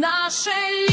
наше.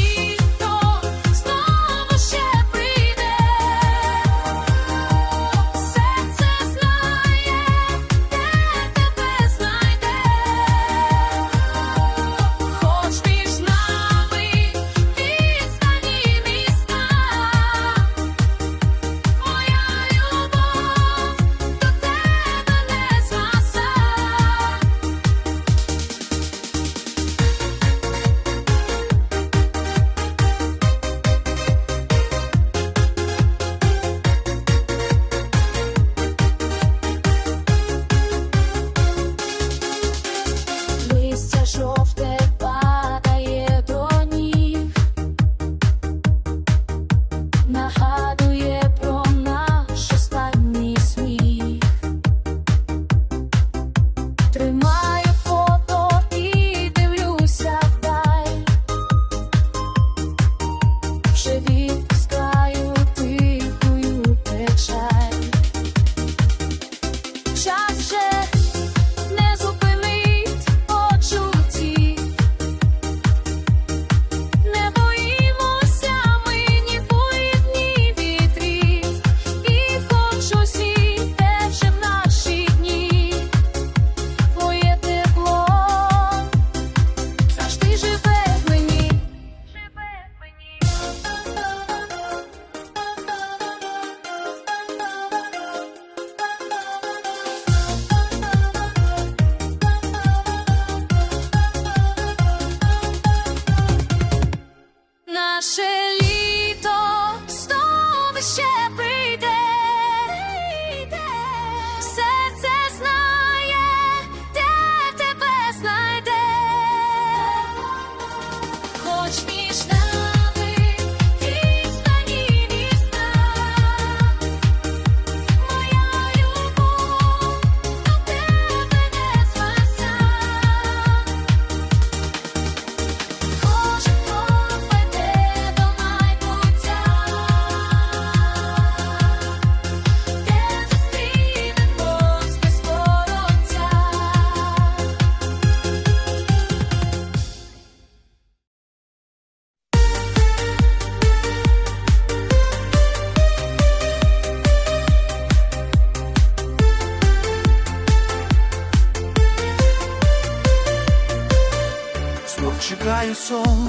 сон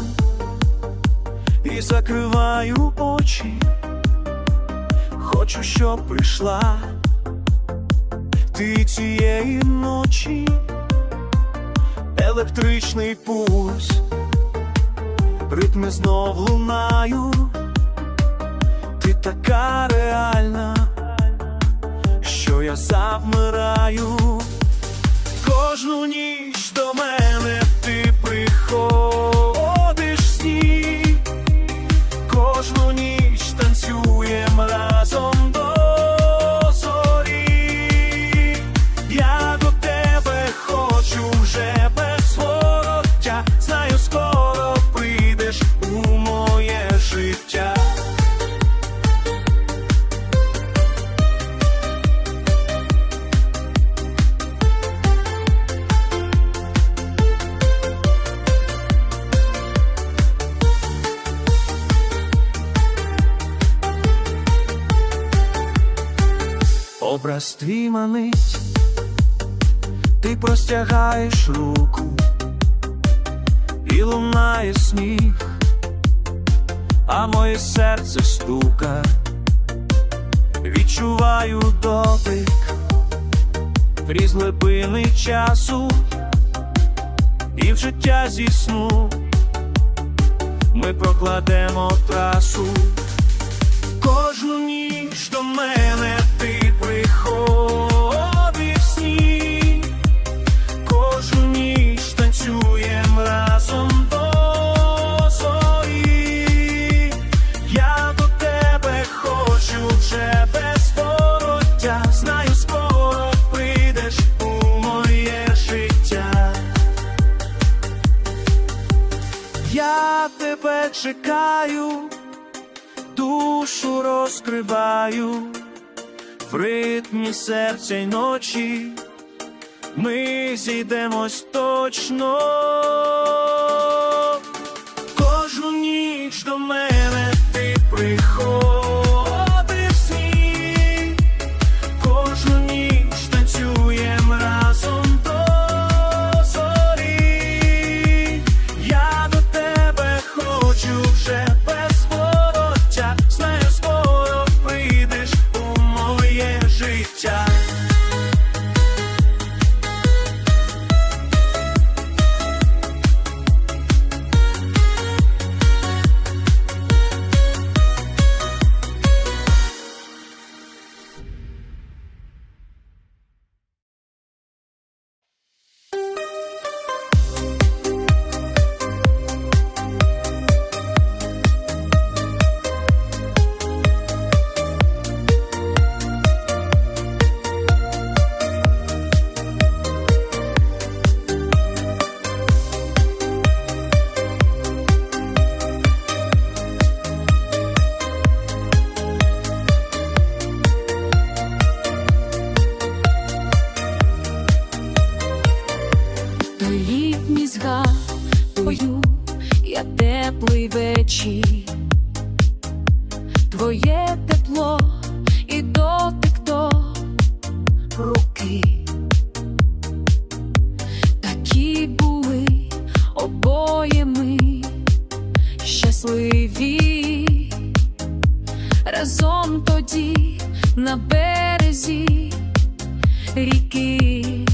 і закриваю очі, хочу, щоб прийшла ти цієї ночі, електричний пульс, ритми знов лунаю, ти така реальна, що я завмираю. Кожну ніч до мене. образ твій манить, ти простягаєш руку і лунає сміх, а моє серце стука, відчуваю дотик крізь глибини часу, і в життя зі сну. Ми прокладемо трасу. я тебе чекаю, душу розкриваю, в ритмі серця й ночі ми зійдемось точно. я теплий вечір, твоє тепло і дотик до руки, такі були обоє ми щасливі, разом тоді на березі ріки.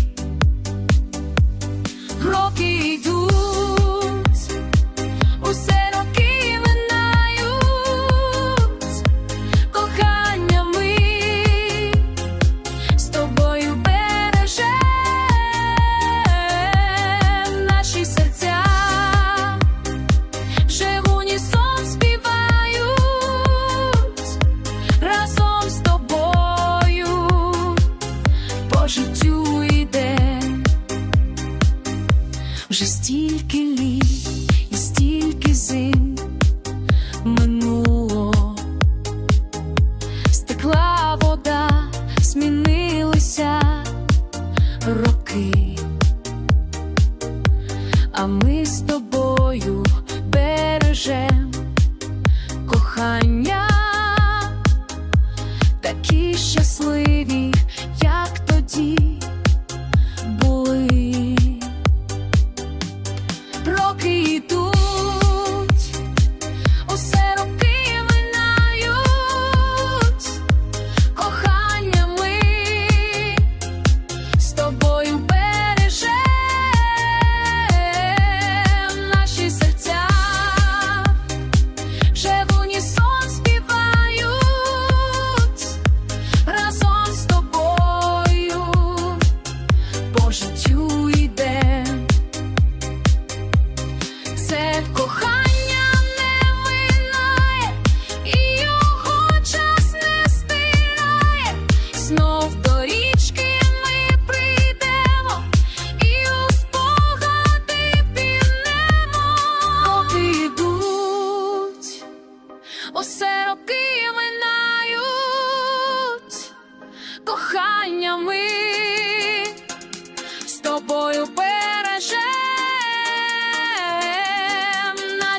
вже стільки літ.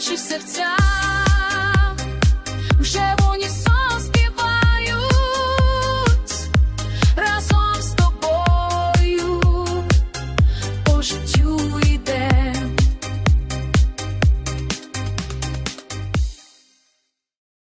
наші серця.